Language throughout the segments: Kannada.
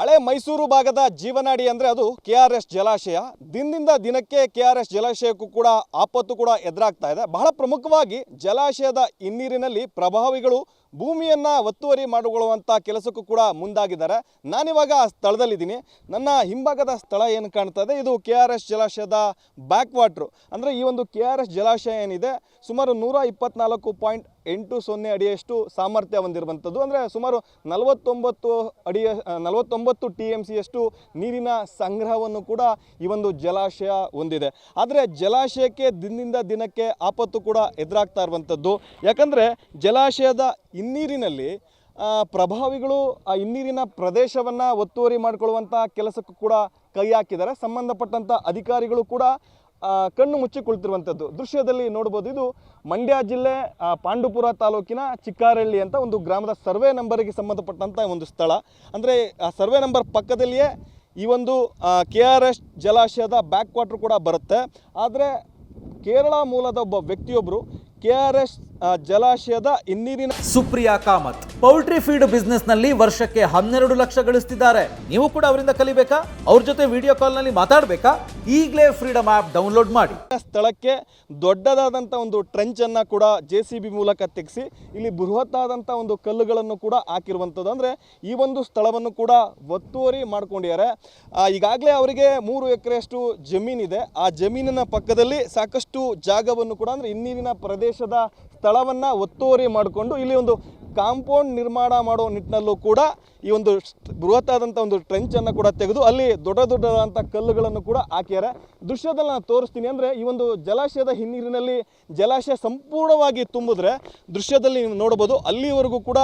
ಹಳೆ ಮೈಸೂರು ಭಾಗದ ಜೀವನಾಡಿ ಅಂದರೆ ಅದು ಕೆ ಆರ್ ಎಸ್ ಜಲಾಶಯ. ದಿನದಿಂದ ದಿನಕ್ಕೆ ಕೆ ಆರ್ ಎಸ್ ಜಲಾಶಯಕ್ಕೂ ಕೂಡ ಆಪತ್ತು ಕೂಡ ಎದುರಾಗ್ತಾ ಇದೆ. ಬಹಳ ಪ್ರಮುಖವಾಗಿ ಜಲಾಶಯದ ಹಿನ್ನೀರಿನಲ್ಲಿ ಪ್ರಭಾವಿಗಳು ಭೂಮಿಯನ್ನು ಒತ್ತುವರಿ ಮಾಡಿಕೊಳ್ಳುವಂಥ ಕೆಲಸಕ್ಕೂ ಕೂಡ ಮುಂದಾಗಿದ್ದಾರೆ. ನಾನಿವಾಗ ಆ ಸ್ಥಳದಲ್ಲಿದ್ದೀನಿ. ನನ್ನ ಹಿಂಭಾಗದ ಸ್ಥಳ ಏನು ಕಾಣ್ತದೆ? ಇದು ಕೆ ಆರ್ ಎಸ್ ಜಲಾಶಯದ ಬ್ಯಾಕ್ ವಾಟ್ರು ಅಂದರೆ ಈ ಒಂದು ಕೆ ಆರ್ ಎಸ್ ಜಲಾಶಯ ಏನಿದೆ? ಸುಮಾರು ನೂರ ಇಪ್ಪತ್ನಾಲ್ಕು ಪಾಯಿಂಟ್ ಎಂಟು ಸೊನ್ನೆ ಅಡಿಯಷ್ಟು ಸಾಮರ್ಥ್ಯ ಹೊಂದಿರುವಂಥದ್ದು. ಅಂದರೆ ಸುಮಾರು ನಲವತ್ತೊಂಬತ್ತು ಅಡಿಯ, ನಲವತ್ತೊಂಬತ್ತು ಟಿ ಎಂ ಸಿಯಷ್ಟು ನೀರಿನ ಸಂಗ್ರಹವನ್ನು ಕೂಡ ಈ ಒಂದು ಜಲಾಶಯ ಹೊಂದಿದೆ. ಆದರೆ ಜಲಾಶಯಕ್ಕೆ ದಿನದಿಂದ ದಿನಕ್ಕೆ ಆಪತ್ತು ಕೂಡ ಎದುರಾಗ್ತಾ ಇರುವಂಥದ್ದು. ಯಾಕಂದರೆ ಜಲಾಶಯದ ಹಿನ್ನೀರಿನಲ್ಲಿ ಪ್ರಭಾವಿಗಳು ಆ ಹಿನ್ನೀರಿನ ಪ್ರದೇಶವನ್ನು ಒತ್ತುವರಿ ಮಾಡಿಕೊಳ್ಳುವಂಥ ಕೆಲಸಕ್ಕೂ ಕೂಡ ಕೈ ಹಾಕಿದ್ದಾರೆ. ಸಂಬಂಧಪಟ್ಟಂಥ ಅಧಿಕಾರಿಗಳು ಕೂಡ ಕಣ್ಣು ಮುಚ್ಚಿಕೊಳ್ತಿರುವಂಥದ್ದು ದೃಶ್ಯದಲ್ಲಿ ನೋಡ್ಬೋದು, ಇದು ಮಂಡ್ಯ ಜಿಲ್ಲೆ ಪಾಂಡುಪುರ ತಾಲೂಕಿನ ಚಿಕ್ಕಾರಳ್ಳಿ ಅಂತ ಒಂದು ಗ್ರಾಮದ ಸರ್ವೆ ನಂಬರಿಗೆ ಸಂಬಂಧಪಟ್ಟಂಥ ಒಂದು ಸ್ಥಳ. ಅಂದರೆ, ಆ ಸರ್ವೆ ನಂಬರ್ ಪಕ್ಕದಲ್ಲಿಯೇ ಈ ಒಂದು ಕೆ ಆರ್ ಎಸ್ ಜಲಾಶಯದ ಬ್ಯಾಕ್ ವಾಟ್ರ್ ಕೂಡ ಬರುತ್ತೆ. ಆದರೆ, ಕೇರಳ ಮೂಲದ ಒಬ್ಬ ವ್ಯಕ್ತಿಯೊಬ್ಬರು ಕೆ ಆರ್ ಎಸ್ ಜಲಾಶಯದ ಹಿನ್ನೀರಿನ ಸುಪ್ರಿಯಾ ಕಾಮತ್ ಪೌಲ್ಟ್ರಿ ಫೀಡ್ ಬಿಸ್ನೆಸ್ನಲ್ಲಿ ವರ್ಷಕ್ಕೆ ಹನ್ನೆರಡು ಲಕ್ಷ ಗಳಿಸ್ತಿದ್ದಾರೆ. ನೀವು ಕೂಡ ಅವರಿಂದ ಕಲಿಬೇಕಾ? ಅವ್ರ ಜೊತೆ ವಿಡಿಯೋ ಕಾಲ್ನಲ್ಲಿ ಮಾತಾಡಬೇಕಾ? ಈಗಲೇ ಫ್ರೀಡಮ್ ಆಪ್ ಡೌನ್ಲೋಡ್ ಮಾಡಿ. ಸ್ಥಳಕ್ಕೆ ದೊಡ್ಡದಾದಂಥ ಒಂದು ಟ್ರೆಂಚನ್ನು ಕೂಡ ಜೆ ಸಿ ಬಿ ಮೂಲಕ ತೆಗೆಸಿ ಇಲ್ಲಿ ಬೃಹತ್ತಾದಂಥ ಒಂದು ಕಲ್ಲುಗಳನ್ನು ಕೂಡ ಹಾಕಿರುವಂಥದ್ದು. ಅಂದರೆ ಈ ಒಂದು ಸ್ಥಳವನ್ನು ಕೂಡ ಒತ್ತುವರಿ ಮಾಡ್ಕೊಂಡಿದ್ದಾರೆ. ಈಗಾಗಲೇ ಅವರಿಗೆ ಮೂರು ಎಕರೆಯಷ್ಟು ಜಮೀನಿದೆ. ಆ ಜಮೀನಿನ ಪಕ್ಕದಲ್ಲಿ ಸಾಕಷ್ಟು ಜಾಗವನ್ನು ಕೂಡ ಅಂದರೆ ಹಿನ್ನೀರಿನ ಪ್ರದೇಶದ ಸ್ಥಳವನ್ನು ಒತ್ತುವರಿ ಮಾಡಿಕೊಂಡು ಇಲ್ಲಿ ಒಂದು ಕಾಂಪೌಂಡ್ ನಿರ್ಮಾಣ ಮಾಡೋ ನಿಟ್ಟಿನಲ್ಲೂ ಕೂಡ ಈ ಒಂದು ಬೃಹತ್ ಬೃಹತ್ತಾದಂಥ ಒಂದು ಟ್ರೆಂಚನ್ನು ಕೂಡ ತೆಗೆದು ಅಲ್ಲಿ ದೊಡ್ಡ ದೊಡ್ಡದಾದಂಥ ಕಲ್ಲುಗಳನ್ನು ಕೂಡ ಹಾಕ್ಯಾರ. ದೃಶ್ಯದಲ್ಲಿ ನಾನು ತೋರಿಸ್ತೀನಿ ಅಂದರೆ ಈ ಒಂದು ಜಲಾಶಯದ ಹಿನ್ನೀರಿನಲ್ಲಿ ಜಲಾಶಯ ಸಂಪೂರ್ಣವಾಗಿ ತುಂಬಿದ್ರೆ ದೃಶ್ಯದಲ್ಲಿ ನೀವು ನೋಡ್ಬೋದು ಅಲ್ಲಿವರೆಗೂ ಕೂಡ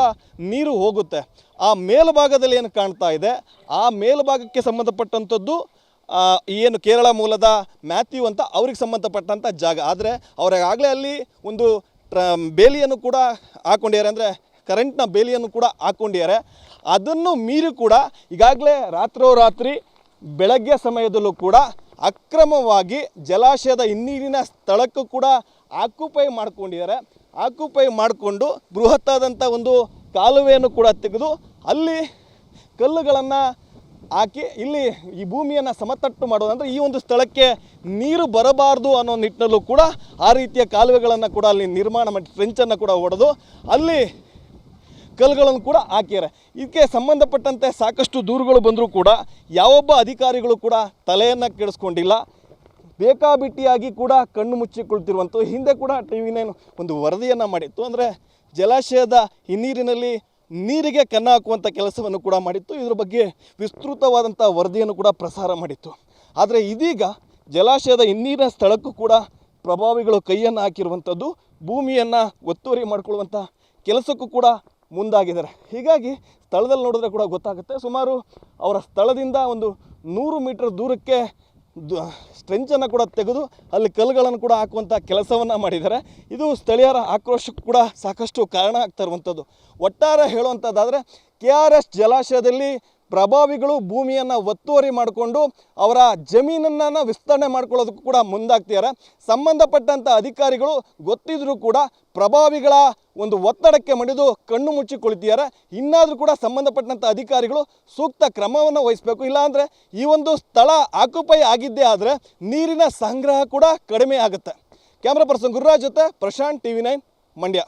ನೀರು ಹೋಗುತ್ತೆ. ಆ ಮೇಲ್ಭಾಗದಲ್ಲಿ ಏನು ಕಾಣ್ತಾ ಇದೆ? ಆ ಮೇಲ್ಭಾಗಕ್ಕೆ ಸಂಬಂಧಪಟ್ಟಂಥದ್ದು ಏನು ಕೇರಳ ಮೂಲದ ಮ್ಯಾಥ್ಯೂ ಅಂತ ಅವ್ರಿಗೆ ಸಂಬಂಧಪಟ್ಟಂಥ ಜಾಗ. ಆದರೆ ಅವರಾಗಲೇ ಅಲ್ಲಿ ಒಂದು ಟ್ರ ಬೇಲಿಯನ್ನು ಕೂಡ ಹಾಕೊಂಡಿದ್ದಾರೆ ಅಂದರೆ ಕರೆಂಟ್ನ ಬೇಲಿಯನ್ನು ಕೂಡ ಹಾಕೊಂಡಿದ್ದಾರೆ. ಅದನ್ನು ಮೀರಿ ಕೂಡ ಈಗಾಗಲೇ ರಾತ್ರೋರಾತ್ರಿ ಬೆಳಗ್ಗೆ ಸಮಯದಲ್ಲೂ ಕೂಡ ಅಕ್ರಮವಾಗಿ ಜಲಾಶಯದ ಹಿನ್ನೀರಿನ ಸ್ಥಳಕ್ಕೂ ಕೂಡ ಆಕ್ಯುಪೈ ಮಾಡ್ಕೊಂಡಿದ್ದಾರೆ. ಆಕ್ಯುಪೈ ಮಾಡಿಕೊಂಡು ಬೃಹತ್ತಾದಂಥ ಒಂದು ಕಾಲುವೆಯನ್ನು ಕೂಡ ತೆಗೆದು ಅಲ್ಲಿ ಕಲ್ಲುಗಳನ್ನು ಹಾಕಿ ಇಲ್ಲಿ ಈ ಭೂಮಿಯನ್ನು ಸಮತಟ್ಟು ಮಾಡೋದಂದ್ರೆ ಈ ಒಂದು ಸ್ಥಳಕ್ಕೆ ನೀರು ಬರಬಾರ್ದು ಅನ್ನೋ ನಿಟ್ಟಿನಲ್ಲೂ ಕೂಡ ಆ ರೀತಿಯ ಕಾಲುವೆಗಳನ್ನು ಕೂಡ ಅಲ್ಲಿ ನಿರ್ಮಾಣ ಮಾಡಿ ಟ್ರೆಂಚನ್ನು ಕೂಡ ಹೊಡೆದು ಅಲ್ಲಿ ಕಲ್ಲುಗಳನ್ನು ಕೂಡ ಹಾಕ್ಯಾರೆ ಇದಕ್ಕೆ ಸಂಬಂಧಪಟ್ಟಂತೆ ಸಾಕಷ್ಟು ದೂರುಗಳು ಬಂದರೂ ಕೂಡ ಯಾವೊಬ್ಬ ಅಧಿಕಾರಿಗಳು ಕೂಡ ತಲೆಯನ್ನು ಕೆಡಿಸ್ಕೊಂಡಿಲ್ಲ. ಬೇಕಾಬಿಟ್ಟಿಯಾಗಿ ಕೂಡ ಕಣ್ಣು ಮುಚ್ಚಿಕೊಳ್ತಿರುವಂಥ ಹಿಂದೆ ಕೂಡ ಟಿ ವಿ ಒಂದು ವರದಿಯನ್ನು ಮಾಡಿತ್ತು. ಅಂದರೆ ಜಲಾಶಯದ ಹಿನ್ನೀರಿನಲ್ಲಿ ನೀರಿಗೆ ಕನ್ನ ಹಾಕುವಂಥ ಕೆಲಸವನ್ನು ಕೂಡ ಮಾಡಿತ್ತು. ಇದರ ಬಗ್ಗೆ ವಿಸ್ತೃತವಾದಂಥ ವರದಿಯನ್ನು ಕೂಡ ಪ್ರಸಾರ ಮಾಡಿತ್ತು. ಆದರೆ ಇದೀಗ ಜಲಾಶಯದ ಇನ್ನೀರಿನ ಸ್ಥಳಕ್ಕೂ ಕೂಡ ಪ್ರಭಾವಿಗಳು ಕೈಯನ್ನು ಹಾಕಿರುವಂಥದ್ದು ಭೂಮಿಯನ್ನು ಒತ್ತುವರಿ ಮಾಡಿಕೊಳ್ಳುವಂಥ ಕೆಲಸಕ್ಕೂ ಕೂಡ ಮುಂದಾಗಿದ್ದಾರೆ. ಹೀಗಾಗಿ ಸ್ಥಳದಲ್ಲಿ ನೋಡಿದ್ರೆ ಕೂಡ ಗೊತ್ತಾಗುತ್ತೆ. ಸುಮಾರು ಅವರ ಸ್ಥಳದಿಂದ ಒಂದು ನೂರು ಮೀಟರ್ ದೂರಕ್ಕೆ ಸ್ಟ್ರೆಂಚನ್ನು ಕೂಡ ತೆಗೆದು ಅಲ್ಲಿ ಕಲ್ಲುಗಳನ್ನು ಕೂಡ ಹಾಕುವಂಥ ಕೆಲಸವನ್ನು ಮಾಡಿದ್ದಾರೆ. ಇದು ಸ್ಥಳೀಯರ ಆಕ್ರೋಶಕ್ಕೂ ಕೂಡ ಸಾಕಷ್ಟು ಕಾರಣ ಆಗ್ತಾ ಇರುವಂಥದ್ದು. ಒಟ್ಟಾರೆ ಹೇಳುವಂಥದ್ದಾದರೆ ಕೆ ಆರ್ ಎಸ್ ಜಲಾಶಯದಲ್ಲಿ ಪ್ರಭಾವಿಗಳು ಭೂಮಿಯನ್ನು ಒತ್ತುವರಿ ಮಾಡಿಕೊಂಡು ಅವರ ಜಮೀನನ್ನು ವಿಸ್ತರಣೆ ಮಾಡ್ಕೊಳ್ಳೋದಕ್ಕೂ ಕೂಡ ಮುಂದಾಗ್ತಿದ್ದಾರೆ ಸಂಬಂಧಪಟ್ಟಂಥ ಅಧಿಕಾರಿಗಳು ಗೊತ್ತಿದ್ರೂ ಕೂಡ ಪ್ರಭಾವಿಗಳ ಒಂದು ಒತ್ತಡಕ್ಕೆ ಮಣಿದು ಕಣ್ಣು ಮುಚ್ಚಿ ಮುಚ್ಚಿಕೊಳ್ತಿದ್ದಾರೆ ಇನ್ನಾದರೂ ಕೂಡ ಸಂಬಂಧಪಟ್ಟಂಥ ಅಧಿಕಾರಿಗಳು ಸೂಕ್ತ ಕ್ರಮವನ್ನು ವಹಿಸಬೇಕು. ಇಲ್ಲಾಂದರೆ ಈ ಒಂದು ಸ್ಥಳ ಆಕ್ಯುಪೈ ಆಗಿದ್ದೇ ಆದರೆ ನೀರಿನ ಸಂಗ್ರಹ ಕೂಡ ಕಡಿಮೆ ಆಗುತ್ತೆ. ಕ್ಯಾಮ್ರಾ ಪರ್ಸನ್ ಗುರುರಾಜ್ ಜೊತೆ Prashanth T V nine Mandya.